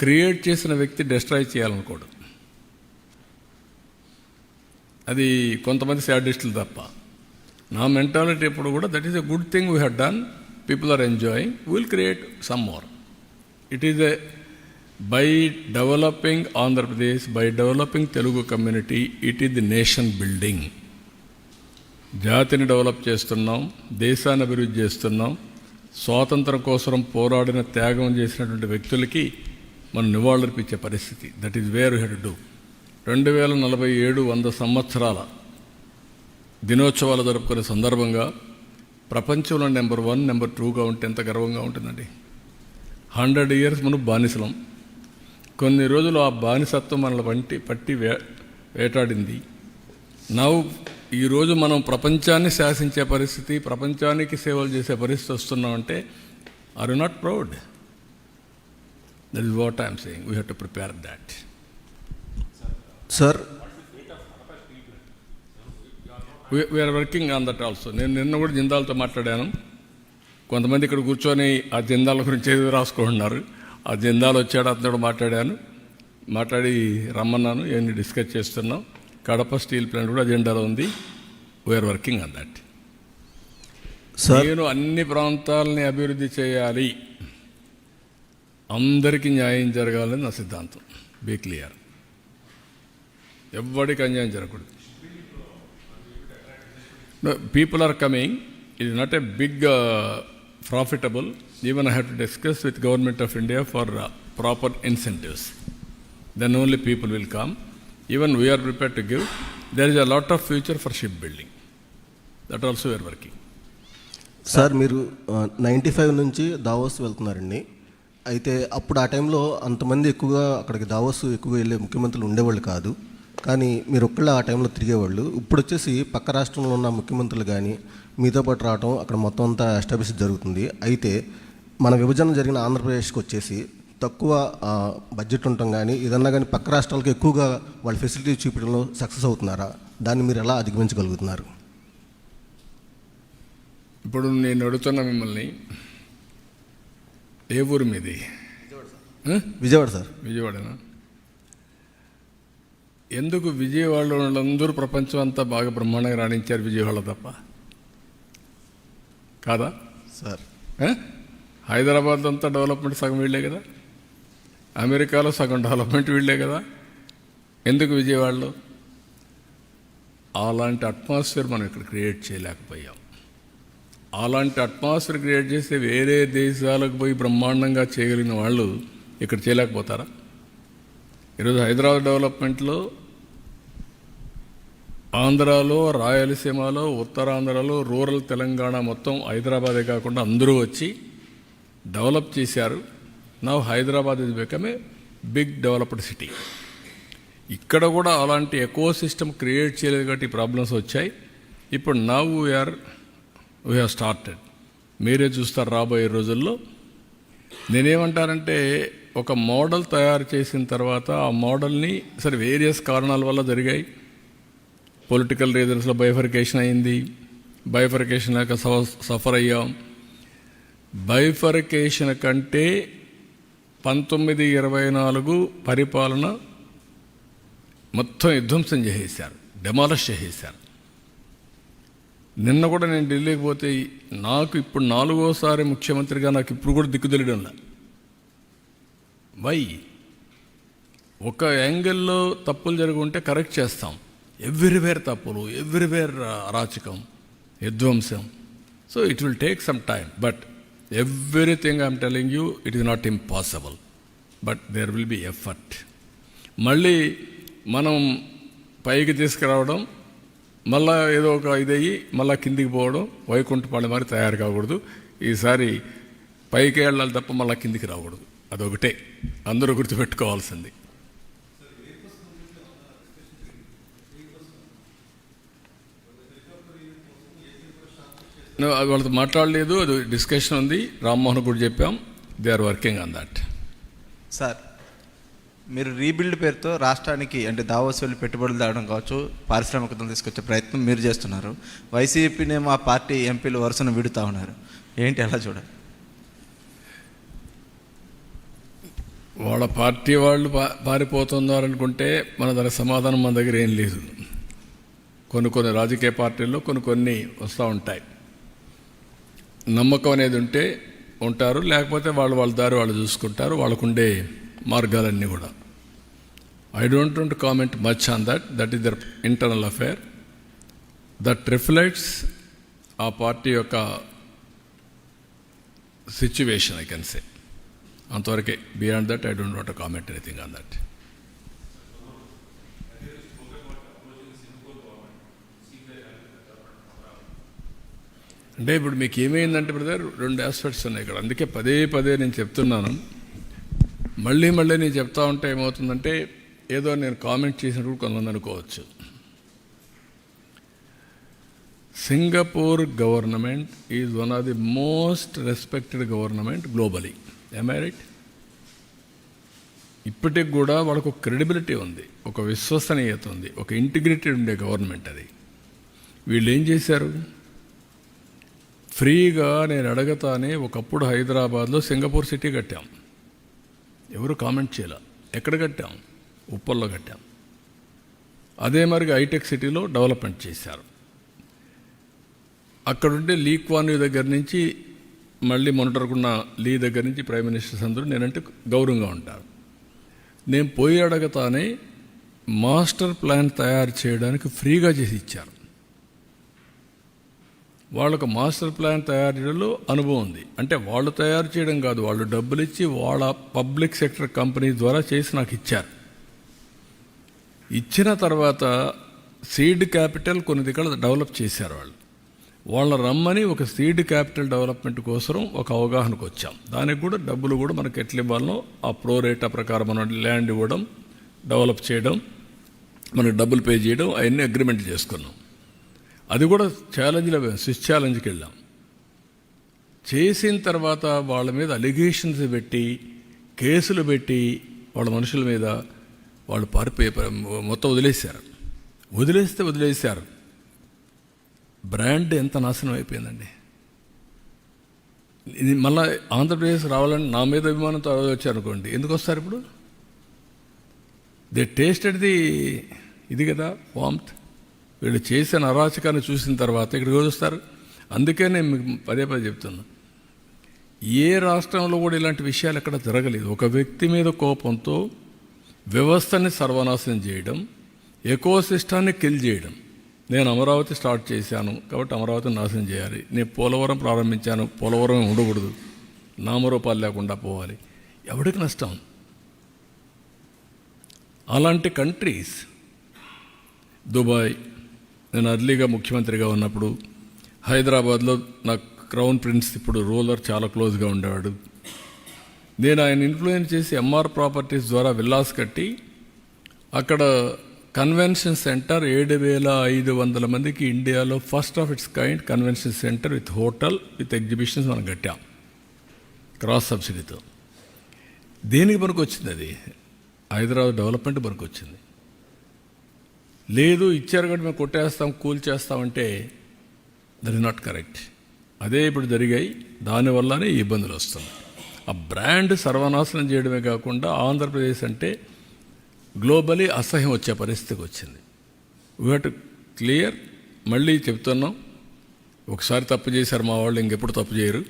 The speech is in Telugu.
క్రియేట్ చేసిన వ్యక్తి డిస్ట్రాయ్ చేయాలనుకోడు. అది కొంతమంది శాడిస్టులు తప్ప. నా మెంటాలిటీ ఎప్పుడు కూడా that is a good thing we had done people are enjoying will create some more it is a by developing Andhra Pradesh by developing Telugu community it is the nation building జాతిని డెవలప్ చేస్తున్నాం దేశాన్ని అభివృద్ధి చేస్తున్నాం స్వాతంత్రం కోసం పోరాడిన త్యాగం చేసినటువంటి వ్యక్తులకి మనం నివాళులర్పించే పరిస్థితి. That is where head do రెండు వేల నలభై ఏడు వంద సంవత్సరాల దినోత్సవాలు జరుపుకునే సందర్భంగా ప్రపంచంలో నెంబర్ వన్ నెంబర్ టూగా ఉంటే ఎంత గర్వంగా ఉంటుందండి. హండ్రెడ్ ఇయర్స్ మనం బానిసలం. కొన్ని రోజులు ఆ బానిసత్వం మనల్ని వంటి పట్టి వే వేటాడింది. నవ్వు ఈరోజు మనం ప్రపంచాన్ని శాసించే పరిస్థితి ప్రపంచానికి సేవలు చేసే పరిస్థితి వస్తున్నామంటే are you not proud that is what I'm saying we have to prepare that sir we are working on that also నేను నిన్న కూడా జిందాల్తో మాట్లాడాను. కొంతమంది ఇక్కడ కూర్చొని ఆ జిందాల గురించి ఏదో రాసుకుంటున్నారు. ఆ జిందాల్ వచ్చాడు అతను మాట్లాడాను. మాట్లాడి రమ్మన్నాను ఇవన్నీ డిస్కస్ చేస్తున్నాం. కడప స్టీల్ ప్లాంట్ కూడా అజెండాలో ఉంది. We are working on that sir నేను అన్ని ప్రాంతాలని అభివృద్ధి చేయాలి. అందరికీ న్యాయం జరగాలని నా సిద్ధాంతం. బీ క్లియర్ ఎవ్వడికి అన్యాయం జరగకూడదు. పీపుల్ ఆర్ కమింగ్ ఇది not a big profitable even I have to discuss with government of India for proper incentives then only people will come even we are prepare to give there is a lot of future for ship building that also we are working sir మీరు uh, నైంటీ ఫైవ్ నుంచి దావోస్ వెళ్తున్నారండి. అయితే అప్పుడు ఆ టైంలో అంతమంది ఎక్కువగా అక్కడికి దావోస్ ఎక్కువగా వెళ్ళే ముఖ్యమంత్రులు ఉండేవాళ్ళు కాదు. కానీ మీరు ఒక్కళ్ళే ఆ టైంలో తిరిగేవాళ్ళు. ఇప్పుడు వచ్చేసి పక్క రాష్ట్రంలో ఉన్న ముఖ్యమంత్రులు కానీ మీతో పాటు రావడం అక్కడ మొత్తం అంతా ఎస్టాబ్లిష్ జరుగుతుంది. అయితే మన విభజన జరిగిన ఆంధ్రప్రదేశ్కి వచ్చేసి తక్కువ బడ్జెట్ ఉండటం కానీ ఏదన్నా కానీ పక్క రాష్ట్రాలకు ఎక్కువగా వాళ్ళ ఫెసిలిటీ చూపించడంలో సక్సెస్ అవుతున్నారా? దాన్ని మీరు ఎలా అధిగమించగలుగుతున్నారు? ఇప్పుడు నేను అడుగుతున్నా మిమ్మల్ని ఏ ఊరు మీది? విజయవాడ సార్. విజయవాడనా? ఎందుకు విజయవాడలో వాళ్ళందరూ ప్రపంచం అంతా బాగా బ్రహ్మాండంగా రాణించారు విజయవాడ తప్ప? కాదా? సార్? హైదరాబాద్ అంతా డెవలప్మెంట్ సగం వీళ్ళే కదా? అమెరికాలో సగం డెవలప్మెంట్ వీళ్ళే కదా? ఎందుకు విజయవాడలో? అలాంటి అట్మాస్ఫియర్ మనం ఇక్కడ క్రియేట్ చేయలేకపోయాం. అలాంటి అట్మాస్ఫియర్ క్రియేట్ చేస్తే వేరే దేశాలకు పోయి బ్రహ్మాండంగా చేయగలిగిన వాళ్ళు ఇక్కడ చేయలేకపోతారా? ఈరోజు హైదరాబాద్ డెవలప్మెంట్లో ఆంధ్రాలో రాయలసీమలో ఉత్తరాంధ్రలో రూరల్ తెలంగాణ మొత్తం హైదరాబాదే కాకుండా అందరూ వచ్చి డెవలప్ చేశారు. నా హైదరాబాద్ ఇది బెకమే బిగ్ డెవలప్డ్ సిటీ ఇక్కడ కూడా అలాంటి ఎకో సిస్టమ్ క్రియేట్ చేయలేదు కాబట్టి ప్రాబ్లమ్స్ వచ్చాయి. ఇప్పుడు now we are we have started మీరే చూస్తారు రాబోయే రోజుల్లో. నేనేమంటానంటే ఒక మోడల్ తయారు చేసిన తర్వాత ఆ మోడల్ని సరే వేరియస్ కారణాల వల్ల జరిగాయి. పొలిటికల్ రీజన్స్లో బైఫర్కేషన్ అయింది. బైఫర్కేషన్ లేక సఫర్ అయ్యాం. బైఫర్కేషన్ కంటే పంతొమ్మిది ఇరవై నాలుగు పరిపాలన మొత్తం విధ్వంసం చేసేశారు. డెమాలిష్ చేసేశారు. నిన్న కూడా నేను ఢిల్లీకి పోతే నాకు ఇప్పుడు నాలుగోసారి ముఖ్యమంత్రిగా నాకు ఇప్పుడు కూడా దిక్కు తెలియడంలా వై? ఒక యాంగిల్లో తప్పులు జరిగి ఉంటే కరెక్ట్ చేస్తాం. ఎవ్రీవేర్ తప్పులు ఎవ్రీవేర్ అరాచకం విధ్వంసం. So it will take some time but everything I'm telling you it is not impossible but there will be effort మళ్ళీ మనం పైకి తీసుకురావడం మళ్ళా ఏదో ఒక ఇదయ్యి మళ్ళీ కిందికి పోవడం వైకుంఠపాళి మరి తయారు కాకూడదు. ఈసారి పైకి వెళ్ళాలి తప్ప మళ్ళా కిందికి రాకూడదు. అదొకటే. అందరూ గుర్తుపెట్టుకోవాల్సింది. అది వాళ్ళతో మాట్లాడలేదు అది డిస్కషన్ ఉంది. రామ్మోహన్ కూడా చెప్పాం. They are working on that sir మీరు రీబిల్డ్ పేరుతో రాష్ట్రానికి అంటే దావోసులు పెట్టుబడులు తేవడం కావచ్చు పారిశ్రామికతను తీసుకొచ్చే ప్రయత్నం మీరు చేస్తున్నారు. వైసీపీనే మా పార్టీ ఎంపీలు వరుసను విడుతూ ఉన్నారు. ఏంటి ఎలా చూడాలి వాళ్ళ పార్టీ వాళ్ళు పా పారిపోతున్నారనుకుంటే మన దగ్గర సమాధానం మన దగ్గర ఏం లేదు. కొన్ని కొన్ని రాజకీయ పార్టీల్లో కొన్ని కొన్ని వస్తూ ఉంటాయి. నమ్మకం అనేది ఉంటే ఉంటారు లేకపోతే వాళ్ళు వాళ్ళ దారి వాళ్ళు చూసుకుంటారు వాళ్ళకుండే మార్గాలన్నీ కూడా. I don't want comment much on that that is their internal affair that reflects ఆ పార్టీ యొక్క సిచ్యువేషన్ ఐ కెన్ సే అంతవరకే beyond that I don't want comment anything on that అంటే ఇప్పుడు మీకు ఏమైందంటే బ్రదర్ రెండు ఆస్పెక్ట్స్ ఉన్నాయి ఇక్కడ. అందుకే పదే పదే నేను చెప్తున్నాను. మళ్ళీ మళ్ళీ నేను చెప్తా ఉంటే ఏమవుతుందంటే ఏదో నేను కామెంట్ చేసినప్పుడు కొంతమంది అనుకోవచ్చు. Singapore government is one of the most respected government globally am I right ఇప్పటికి కూడా వాళ్ళకు ఒక క్రెడిబిలిటీ ఉంది ఒక విశ్వసనీయత ఉంది ఒక ఇంటిగ్రేటెడ్ ఉండే గవర్నమెంట్ అది. వీళ్ళు ఏం చేశారు? ఫ్రీగా నేను అడగతానే ఒకప్పుడు హైదరాబాద్లో సింగపూర్ సిటీ కట్టాం. ఎవరు కామెంట్ చేయలే? ఎక్కడ కట్టాం? ఉప్పల్లో కట్టాం. అదే మరిగా హైటెక్ సిటీలో డెవలప్మెంట్ చేశారు. అక్కడుండే లీ క్వాన్యూ దగ్గర నుంచి మళ్ళీ మొన్నటరుకున్న లీ దగ్గర నుంచి ప్రైమ్ మినిస్టర్స్ అందరూ నేనంటే గౌరవంగా ఉంటారు. నేను పోయి అడగతానే మాస్టర్ ప్లాన్ తయారు చేయడానికి ఫ్రీగా చేసి ఇచ్చారు. వాళ్ళకు మాస్టర్ ప్లాన్ తయారు చేయడంలో అనుభవం ఉంది. అంటే వాళ్ళు తయారు చేయడం కాదు వాళ్ళు డబ్బులు ఇచ్చి వాళ్ళ పబ్లిక్ సెక్టర్ కంపెనీ ద్వారా చేసి నాకు ఇచ్చారు. ఇచ్చిన తర్వాత సీడ్ క్యాపిటల్ కొన్ని దగ్గర డెవలప్ చేశారు వాళ్ళు. వాళ్ళ రమ్మని ఒక సీడ్ క్యాపిటల్ డెవలప్మెంట్ కోసం ఒక అవగాహనకు వచ్చాం. దానికి కూడా డబ్బులు కూడా మనకి ఎట్లా ఇవ్వాలనో ఆ ప్రో రేటా ప్రకారం మనం ల్యాండ్ ఇవ్వడం డెవలప్ చేయడం మనకు డబ్బులు పే చేయడం అవన్నీ అగ్రిమెంట్ చేసుకున్నాం. అది కూడా ఛాలెంజ్లో స్విచ్ ఛాలెంజ్కి వెళ్ళాం. చేసిన తర్వాత వాళ్ళ మీద అలిగేషన్స్ పెట్టి కేసులు పెట్టి వాళ్ళ మనుషుల మీద వాళ్ళు పారిపోయే మొత్తం వదిలేశారు. వదిలేస్తే వదిలేశారు. బ్రాండ్ ఎంత నాశనం అయిపోయిందండి. ఇది మళ్ళీ ఆంధ్రప్రదేశ్ రావాలని నా మీద అభిమానంతో వచ్చారనుకోండి ఎందుకు వస్తారు ఇప్పుడు? దే టేస్టెడ్ ది ఇది కదా వామ్త్ వీళ్ళు చేసిన అరాచకాన్ని చూసిన తర్వాత ఇక్కడికి వస్తారు? అందుకే నేను మీకు పదే పదే చెప్తున్నా. ఏ రాష్ట్రంలో కూడా ఇలాంటి విషయాలు ఎక్కడ జరగలేదు. ఒక వ్యక్తి మీద కోపంతో వ్యవస్థని సర్వనాశనం చేయడం ఎకో సిస్టాన్ని కిల్ చేయడం. నేను అమరావతి స్టార్ట్ చేశాను కాబట్టి అమరావతిని నాశనం చేయాలి. నేను పోలవరం ప్రారంభించాను. పోలవరం ఉండకూడదు. నామరూపాలు లేకుండా పోవాలి. ఎవడికి నష్టం? అలాంటి కంట్రీస్ దుబాయ్ నేను అర్లీగా ముఖ్యమంత్రిగా ఉన్నప్పుడు హైదరాబాద్లో నా క్రౌన్ ప్రిన్స్ ఇప్పుడు రూలర్ చాలా క్లోజ్గా ఉండేవాడు. నేను ఆయన ఇన్ఫ్లుయెన్స్ చేసి ఎంఆర్ ప్రాపర్టీస్ ద్వారా విల్లాస్ కట్టి అక్కడ కన్వెన్షన్ సెంటర్ ఏడు వేల ఐదు వందల మందికి ఇండియాలో first of its kind convention centre with hotel with exhibitions మనం కట్టాం. క్రాస్ సబ్సిడీతో. దేనికి పనికి వచ్చింది అది? హైదరాబాద్ డెవలప్మెంట్ పనికి వచ్చింది లేదు ఇచ్చారు కాబట్టి మేము కొట్టేస్తాం కూల్ చేస్తామంటే దట్ ఇస్ నాట్ కరెక్ట్ అదే ఇప్పుడు జరిగాయి. దానివల్లనే ఇబ్బందులు వస్తున్నాయి. ఆ బ్రాండ్ సర్వనాశనం చేయడమే కాకుండా ఆంధ్రప్రదేశ్ అంటే గ్లోబలీ అసహ్యం వచ్చే పరిస్థితికి వచ్చింది. వీ టు క్లియర్ మళ్ళీ చెప్తున్నాం. ఒకసారి తప్పు చేశారు మా వాళ్ళు ఇంకెప్పుడు తప్పు చేయరు.